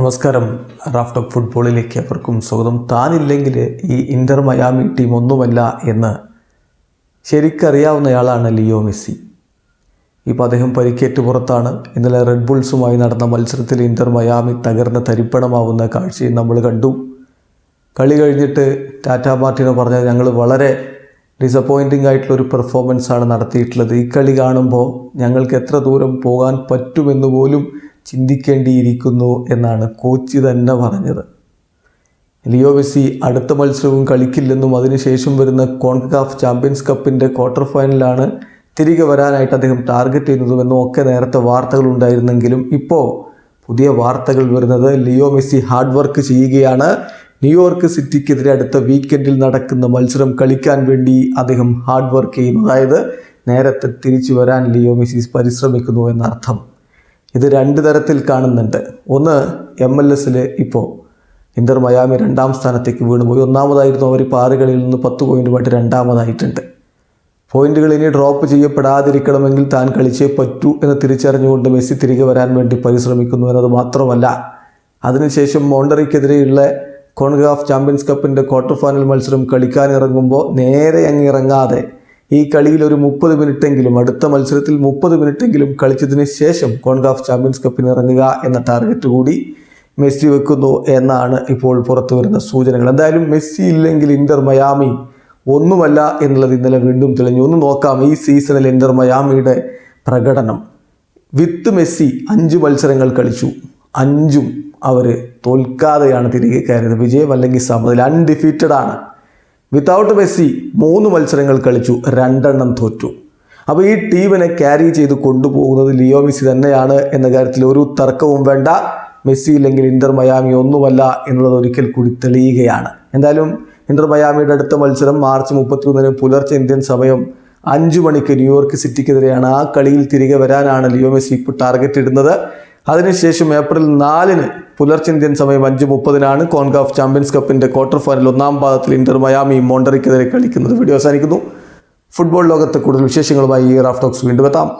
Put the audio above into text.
നമസ്കാരം. Raft of ഫുട്ബോളിലേക്ക് അവർക്കും സ്വാഗതം. താനില്ലെങ്കിൽ ഈ ഇന്റർ മയാമി ടീം ഒന്നുമല്ല എന്ന് ശരിക്കറിയാവുന്നയാളാണ് ലിയോ മെസ്സി. ഇപ്പോൾ അദ്ദേഹം പരിക്കേറ്റ് പുറത്താണ്. ഇന്നലെ റെഡ് ബുൾസുമായി നടന്ന മത്സരത്തിൽ ഇന്റർ മയാമി തകർന്ന് തരിപ്പണമാവുന്ന കാഴ്ചയും നമ്മൾ കണ്ടു. കളി കഴിഞ്ഞിട്ട് ടാറ്റ മാർട്ടിനോ പറഞ്ഞത് ഞങ്ങൾ വളരെ ഡിസപ്പോയിന്റിംഗ് ആയിട്ടുള്ളൊരു പെർഫോമൻസ് ആണ് നടത്തിയിട്ടുള്ളത്. ഈ കളി കാണുമ്പോൾ ഞങ്ങൾക്ക് എത്ര ദൂരം പോകാൻ പറ്റുമെന്ന് പോലും ചിന്തിക്കേണ്ടിയിരിക്കുന്നു എന്നാണ് കോച്ച് തന്നെ പറഞ്ഞത്. ലിയോ മെസ്സി അടുത്ത മത്സരവും കളിക്കില്ലെന്നും അതിനുശേഷം വരുന്ന കോൺകാഫ് ചാമ്പ്യൻസ് കപ്പിന്റെ ക്വാർട്ടർ ഫൈനലാണ് തിരികെ വരാനായിട്ട് അദ്ദേഹം ടാർഗറ്റ് ചെയ്യുന്നതുമെന്നും ഒക്കെ നേരത്തെ വാർത്തകൾ ഉണ്ടായിരുന്നെങ്കിലും ഇപ്പോൾ പുതിയ വാർത്തകൾ വരുന്നത് ലിയോ മെസ്സി ഹാർഡ് വർക്ക് ചെയ്യുകയാണ്. ന്യൂയോർക്ക് സിറ്റിക്കെതിരെ അടുത്ത വീക്കെൻഡിൽ നടക്കുന്ന മത്സരം കളിക്കാൻ വേണ്ടി അദ്ദേഹം ഹാർഡ് വർക്ക് ചെയ്യുന്നു അതായത് നേരത്തെ തിരിച്ചു വരാൻ ലിയോ മെസ്സി പരിശ്രമിക്കുന്നു എന്നർത്ഥം. ഇത് രണ്ട് തരത്തിൽ കാണുന്നുണ്ട്. ഒന്ന് എം എൽ എസിൽ ഇപ്പോൾ ഇന്റർ മയാമി രണ്ടാം സ്ഥാനത്തേക്ക് വീണുപോയി. ഒന്നാമതായിരുന്നു അവർ കളിയിൽ നിന്ന് പത്ത് പോയിന്റുമായിട്ട് രണ്ടാമതായിട്ടുണ്ട്. പോയിന്റുകൾ ഇനി ഡ്രോപ്പ് ചെയ്യപ്പെടാതിരിക്കണമെങ്കിൽ താൻ കളിച്ചേ പറ്റൂ എന്ന് തിരിച്ചറിഞ്ഞുകൊണ്ട് മെസ്സി തിരികെ വരാൻ വേണ്ടി പരിശ്രമിക്കുന്നു എന്നത് മാത്രമല്ല. അതിനുശേഷം മോണ്ടറിക്കെതിരെയുള്ള കോൺഗ്രാഫ് ചാമ്പ്യൻസ് കപ്പിന്റെ ക്വാർട്ടർ ഫൈനൽ മത്സരം കളിക്കാനിറങ്ങുമ്പോൾ നേരെ അങ്ങ് ഇറങ്ങാതെ ഈ കളിയിൽ ഒരു മുപ്പത് മിനിറ്റെങ്കിലും അടുത്ത മത്സരത്തിൽ മുപ്പത് മിനിറ്റെങ്കിലും കളിച്ചതിന് ശേഷം കോൺഗ്രാഫ് ചാമ്പ്യൻസ് കപ്പിന് ഇറങ്ങുക എന്ന ടാർഗറ്റ് കൂടി മെസ്സി വെക്കുന്നു എന്നാണ് ഇപ്പോൾ പുറത്തു വരുന്ന സൂചനകൾ. എന്തായാലും മെസ്സി ഇല്ലെങ്കിൽ ഇന്റർ മയാമി ഒന്നുമല്ല എന്നുള്ളത് ഇന്നലെ വീണ്ടും തെളിഞ്ഞു. ഒന്ന് നോക്കാം ഈ സീസണിൽ ഇന്റർ മയാമിയുടെ പ്രകടനം. വിത്ത് മെസ്സി അഞ്ച് മത്സരങ്ങൾ കളിച്ചു. അഞ്ചും അവർ തോൽക്കാതെയാണ് തിരികെ കയറിയത്. വിജയം അല്ലെങ്കിൽ സമനില അൺഡിഫീറ്റഡ് ആണ് വിത്തൗട്ട് മെസ്സി മൂന്ന് മത്സരങ്ങൾ കളിച്ചു രണ്ടെണ്ണം തോറ്റു. അപ്പോൾ ഈ ടീമിനെ ക്യാരി ചെയ്ത് കൊണ്ടുപോകുന്നത് ലിയോ മെസ്സി തന്നെയാണ് എന്ന കാര്യത്തിൽ ഒരു തർക്കവും വേണ്ട. മെസ്സി ഇല്ലെങ്കിൽ ഇന്റർ മയാമി ഒന്നുമല്ല എന്നുള്ളത് ഒരിക്കൽ കൂടി തെളിയുകയാണ്. എന്തായാലും ഇന്റർ മയാമിയുടെ അടുത്ത മത്സരം മാർച്ച് മുപ്പത്തിമൂന്നിന് പുലർച്ചെ ഇന്ത്യൻ സമയം അഞ്ചു മണിക്ക് ന്യൂയോർക്ക് സിറ്റിക്കെതിരെയാണ് ആ കളിയിൽ തിരികെ വരാനാണ് ലിയോ മെസ്സി ഇപ്പോൾ ടാർഗറ്റ് ഇടുന്നത്. അതിനുശേഷം ഏപ്രിൽ നാലിന് പുലർച്ചെ ഇന്ത്യൻ സമയം അഞ്ച് മുപ്പതിനാണ് കോൺകാഫ് ചാമ്പ്യൻസ് കപ്പിന്റെ ക്വാർട്ടർ ഫൈനൽ ഒന്നാം പാദത്തിൽ ഇന്റർ മയാമി മോണ്ടറിക്കെതിരെ കളിക്കുന്നത് വീഡിയോ അവസാനിക്കുന്നു. ഫുട്ബോൾ ലോകത്തെ കൂടുതൽ വിശേഷങ്ങളുമായി ഈ റാഫ്റ്റോക്സ് വീണ്ടും എത്താം.